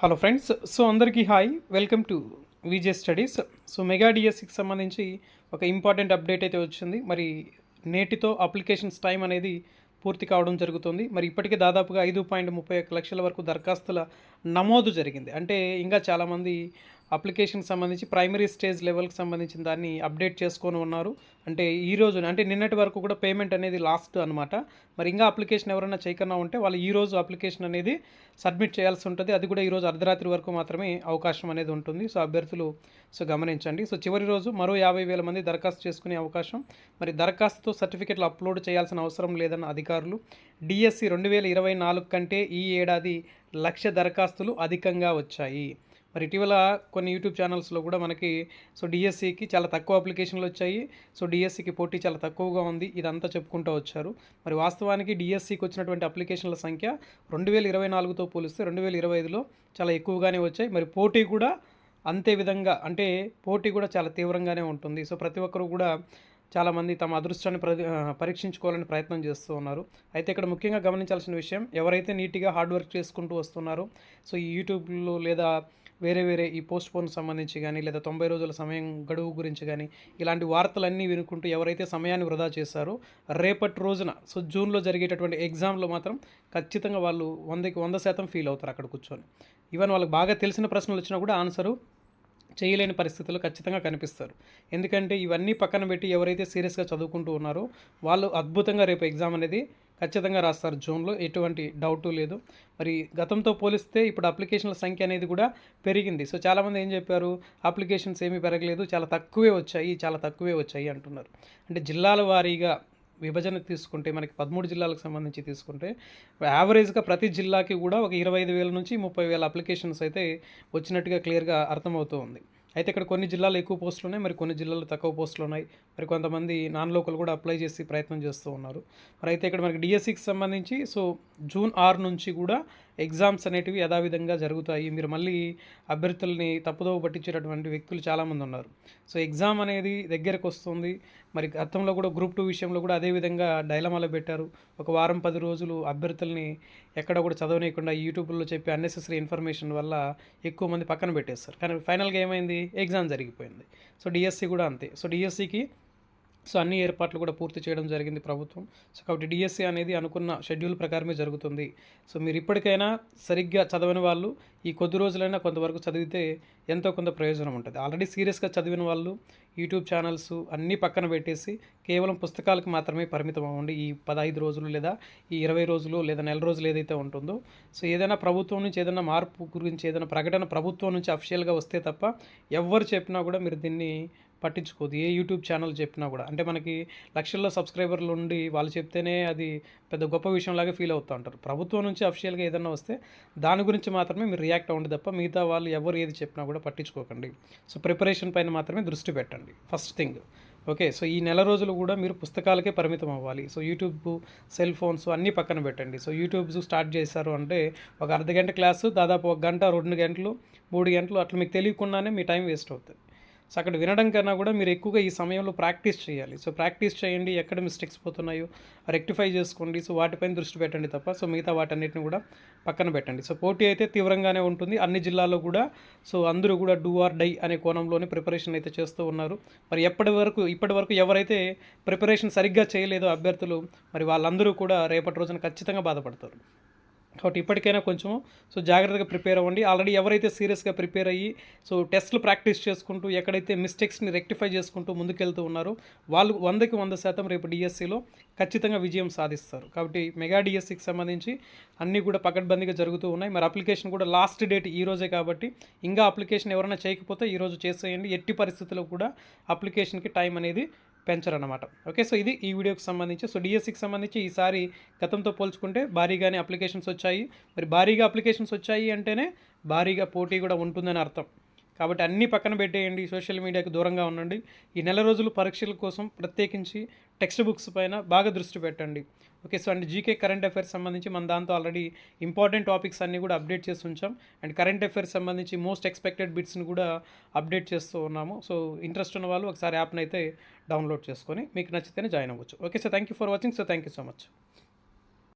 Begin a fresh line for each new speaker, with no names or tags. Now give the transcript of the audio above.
Hello friends so అందరికీ hi welcome to VJ studies so mega డిఎస్సికి సంబంధించి ఒక ఇంపార్టెంట్ అప్డేట్ అయితే వచ్చింది. మరి నేటితో అప్లికేషన్స్ టైం అనేది పూర్తి కావడం జరుగుతుంది. మరి ఇప్పటికే దాదాపుగా ఐదు పాయింట్ ముప్పై ఒక్క లక్షల వరకు దరఖాస్తుల నమోదు జరిగింది. అంటే ఇంకా చాలామంది అప్లికేషన్ సంబంధించి ప్రైమరీ స్టేజ్ లెవెల్కి సంబంధించిన దాన్ని అప్డేట్ చేసుకొని ఉన్నారు. అంటే ఈ రోజు అంటే నిన్నటి వరకు కూడా పేమెంట్ అనేది లాస్ట్ అనమాట మరి ఇంకా అప్లికేషన్ ఎవరైనా చేయకుండా ఉంటే వాళ్ళు ఈ రోజు అప్లికేషన్ అనేది సబ్మిట్ చేయాల్సి ఉంటుంది. అది కూడా ఈరోజు అర్ధరాత్రి వరకు మాత్రమే అవకాశం అనేది ఉంటుంది. సో అభ్యర్థులు సో గమనించండి. సో చివరి రోజు మరో యాభై వేల మంది దరఖాస్తు చేసుకునే అవకాశం. మరి దరఖాస్తుతో సర్టిఫికెట్లు అప్లోడ్ చేయాల్సిన అవసరం లేదన్న అధికారులు. డిఎస్సి రెండు వేల ఇరవై నాలుగు కంటే ఈ ఏడాది లక్ష దరఖాస్తులు అధికంగా వచ్చాయి. మరి ఇటీవల కొన్ని యూట్యూబ్ ఛానల్స్లో కూడా మనకి సో డిఎస్సికి చాలా తక్కువ అప్లికేషన్లు వచ్చాయి. సో డిఎస్సికి పోటీ చాలా తక్కువగా ఉంది. ఇదంతా చెప్పుకుంటూ వచ్చారు. మరి వాస్తవానికి డిఎస్సికి వచ్చినటువంటి అప్లికేషన్ల సంఖ్య రెండు వేల ఇరవై నాలుగుతో పోలిస్తే రెండు వేల ఇరవై ఐదులో చాలా ఎక్కువగానే వచ్చాయి. మరి పోటీ కూడా అంతే విధంగా అంటే పోటీ కూడా చాలా తీవ్రంగానే ఉంటుంది. సో ప్రతి ఒక్కరు కూడా చాలామంది తమ అదృష్టాన్ని పరీక్షించుకోవాలని ప్రయత్నం చేస్తూ ఉన్నారు. అయితే ఇక్కడ ముఖ్యంగా గమనించాల్సిన విషయం ఎవరైతే నీట్గా హార్డ్ వర్క్ చేసుకుంటూ వస్తున్నారో సో ఈ యూట్యూబ్లో లేదా వేరే వేరే ఈ పోస్ట్ పోన్ సంబంధించి కానీ లేదా తొంభై రోజుల సమయం గడువు గురించి కానీ ఇలాంటి వార్తలన్నీ వినుకుంటూ ఎవరైతే సమయాన్ని వృధా చేశారో రేపటి రోజున సో జూన్లో జరిగేటటువంటి ఎగ్జామ్లో మాత్రం ఖచ్చితంగా వాళ్ళు వందకి వంద శాతం ఫీల్ అవుతారు అక్కడ కూర్చొని. ఈవెన్ వాళ్ళకి బాగా తెలిసిన ప్రశ్నలు వచ్చినా కూడా ఆన్సరు చేయలేని పరిస్థితులు ఖచ్చితంగా కనిపిస్తారు. ఎందుకంటే ఇవన్నీ పక్కన పెట్టి ఎవరైతే సీరియస్గా చదువుకుంటూ ఉన్నారో వాళ్ళు అద్భుతంగా రేపు ఎగ్జామ్ అనేది ఖచ్చితంగా రాస్తారు. జూన్లో ఎటువంటి డౌటు లేదు. మరి గతంతో పోలిస్తే ఇప్పుడు అప్లికేషన్ల సంఖ్య అనేది కూడా పెరిగింది. సో చాలామంది ఏం చెప్పారు? అప్లికేషన్స్ ఏమీ పెరగలేదు చాలా తక్కువే వచ్చాయి చాలా తక్కువే వచ్చాయి అంటున్నారు. అంటే జిల్లాల వారీగా విభజన తీసుకుంటే మనకి పదమూడు జిల్లాలకు సంబంధించి తీసుకుంటే యావరేజ్గా ప్రతి జిల్లాకి కూడా ఒక ఇరవై ఐదు వేల నుంచి ముప్పై వేల అప్లికేషన్స్ అయితే వచ్చినట్టుగా క్లియర్గా అర్థమవుతూ ఉంది. అయితే ఇక్కడ కొన్ని జిల్లాలు ఎక్కువ పోస్టులు ఉన్నాయి మరి కొన్ని జిల్లాలు తక్కువ పోస్టులు ఉన్నాయి. మరి కొంతమంది నాన్ లోకల్ కూడా అప్లై చేసి ప్రయత్నం చేస్తూ ఉన్నారు. మరి అయితే ఇక్కడ మనకి డిఎస్సికి సంబంధించి సో జూన్ ఆరు నుంచి కూడా ఎగ్జామ్స్ అనేటివి యథావిధంగా జరుగుతాయి. మీరు మళ్ళీ అభ్యర్థుల్ని తప్పుదోవ పట్టించేటటువంటి వ్యక్తులు చాలామంది ఉన్నారు. సో ఎగ్జామ్ అనేది దగ్గరకు వస్తుంది. మరి గతంలో కూడా గ్రూప్ టూ విషయంలో కూడా అదే విధంగా డైలమాలో పెట్టారు. ఒక వారం పది రోజులు అభ్యర్థుల్ని ఎక్కడ కూడా చదవనీయకుండా యూట్యూబ్లో చెప్పే అన్నెసెసరీ ఇన్ఫర్మేషన్ వల్ల ఎక్కువ మంది పక్కన పెట్టేస్తారు కానీ ఫైనల్గా ఏమైంది? ఎగ్జామ్ జరిగిపోయింది. సో డిఎస్సి కూడా అంతే. సో డిఎస్సికి సో అన్ని ఏర్పాట్లు కూడా పూర్తి చేయడం జరిగింది ప్రభుత్వం. సో కాబట్టి డిఎస్సి అనేది అనుకున్న షెడ్యూల్ ప్రకారమే జరుగుతుంది. సో మీరు ఇప్పటికైనా సరిగ్గా చదవని వాళ్ళు ఈ కొద్ది రోజులైనా కొంతవరకు చదివితే ఎంతో కొంత ప్రయోజనం ఉంటుంది. ఆల్రెడీ సీరియస్గా చదివిన వాళ్ళు యూట్యూబ్ ఛానల్స్ అన్నీ పక్కన పెట్టేసి కేవలం పుస్తకాలకు మాత్రమే పరిమితం అవ్వండి. ఈ పదహైదు రోజులు లేదా ఈ ఇరవై రోజులు లేదా నెల రోజులు ఏదైతే ఉంటుందో. సో ఏదైనా ప్రభుత్వం నుంచి ఏదైనా మార్పు గురించి ఏదైనా ప్రకటన ప్రభుత్వం నుంచి అఫిషియల్గా వస్తే తప్ప ఎవరు చెప్పినా కూడా మీరు దీన్ని పట్టించుకోదు. ఏ యూట్యూబ్ ఛానల్ చెప్పినా కూడా. అంటే మనకి లక్షల్లో సబ్స్క్రైబర్లు ఉండి వాళ్ళు చెప్తేనే అది పెద్ద గొప్ప విషయంలాగా ఫీల్ అవుతూ ఉంటారు. ప్రభుత్వం నుంచి అఫిషియల్గా ఏదైనా వస్తే దాని గురించి మాత్రమే మీరు రియాక్ట్ అవ్వండి తప్ప మిగతా వాళ్ళు ఎవరు ఏది చెప్పినా కూడా పట్టించుకోకండి. సో ప్రిపరేషన్ పైన మాత్రమే దృష్టి పెట్టండి. First thing. ఓకే. సో ఈ నెల రోజులు కూడా మీరు పుస్తకాలకే పరిమితం అవ్వాలి. సో యూట్యూబ్ సెల్ ఫోన్స్ అన్నీ పక్కన పెట్టండి. సో యూట్యూబ్ స్టార్ట్ చేశారు అంటే ఒక అర్ధ గంట క్లాసు దాదాపు ఒక గంట రెండు గంటలు మూడు గంటలు అట్లా మీకు తెలియకుండానే మీ టైం వేస్ట్ అవుతుంది. సో అక్కడ వినడం కన్నా కూడా మీరు ఎక్కువగా ఈ సమయంలో ప్రాక్టీస్ చేయాలి. సో ప్రాక్టీస్ చేయండి ఎక్కడ మిస్టేక్స్ పోతున్నాయో రెక్టిఫై చేసుకోండి. సో వాటిపైన దృష్టి పెట్టండి తప్ప సో మిగతా వాటన్నిటిని కూడా పక్కన పెట్టండి. సో పోటీ అయితే తీవ్రంగానే ఉంటుంది. అన్ని జిల్లాల్లో కూడా సో అందరూ కూడా డూ ఆర్ డై అనే కోణంలోనే ప్రిపరేషన్ అయితే చేస్తూ ఉన్నారు. మరి ఎప్పటి వరకు ఇప్పటి వరకు ఎవరైతే ప్రిపరేషన్ సరిగ్గా చేయలేదో అభ్యర్థులు మరి వాళ్ళందరూ కూడా రేపటి రోజున ఖచ్చితంగా బాధపడతారు. కాబట్టి ఇప్పటికైనా కొంచెం సో జాగ్రత్తగా ప్రిపేర్ అవ్వండి. ఆల్రెడీ ఎవరైతే సీరియస్గా ప్రిపేర్ అయ్యి సో టెస్ట్లు ప్రాక్టీస్ చేసుకుంటూ ఎక్కడైతే మిస్టేక్స్ని రెక్టిఫై చేసుకుంటూ ముందుకెళ్తూ ఉన్నారో వాళ్ళు వందకి వంద శాతం రేపు డిఎస్సిలో ఖచ్చితంగా విజయం సాధిస్తారు. కాబట్టి మెగా డిఎస్సికి సంబంధించి అన్నీ కూడా పకడ్బందీగా జరుగుతూ ఉన్నాయి. మరి అప్లికేషన్ కూడా లాస్ట్ డేట్ ఈ రోజే కాబట్టి ఇంకా అప్లికేషన్ ఎవరైనా చేయకపోతే ఈరోజు చేసేయండి. ఎట్టి పరిస్థితుల్లో కూడా అప్లికేషన్కి టైం అనేది పెంచరన్నమాట. ఓకే సో ఇది ఈ వీడియోకి సంబంధించి. సో డిఎస్సికి సంబంధించి ఈసారి గతంతో పోల్చుకుంటే భారీగానే అప్లికేషన్స్ వచ్చాయి. మరి భారీగా అప్లికేషన్స్ వచ్చాయి అంటేనే భారీగా పోటీ కూడా ఉంటుందని అర్థం. కాబట్టి అన్ని పక్కన పెట్టేయండి సోషల్ మీడియాకి దూరంగా ఉండండి. ఈ నెల రోజులు పరీక్షల కోసం ప్రత్యేకించి టెక్స్ట్ బుక్స్ పైన బాగా దృష్టి పెట్టండి. Okay so and GK current affairs సంబంధించి మన దాంతో ఆల్రెడీ ఇంపార్టెంట్ టాపిక్స్ అన్నీ కూడా అప్డేట్ చేసి ఉంచాం. అండ్ కరెంట్ అఫైర్స్ సంబంధించి మోస్ట్ ఎక్స్పెక్టెడ్ బిట్స్ని కూడా అప్డేట్ చేస్తూ ఉన్నాము. సో ఇంట్రెస్ట్ ఉన్న వాళ్ళు ఒకసారి యాప్ని అయితే డౌన్లోడ్ చేసుకొని మీకు నచ్చితేనే జాయిన్ అవ్వచ్చు. Okay so thank you for watching. So thank you so much.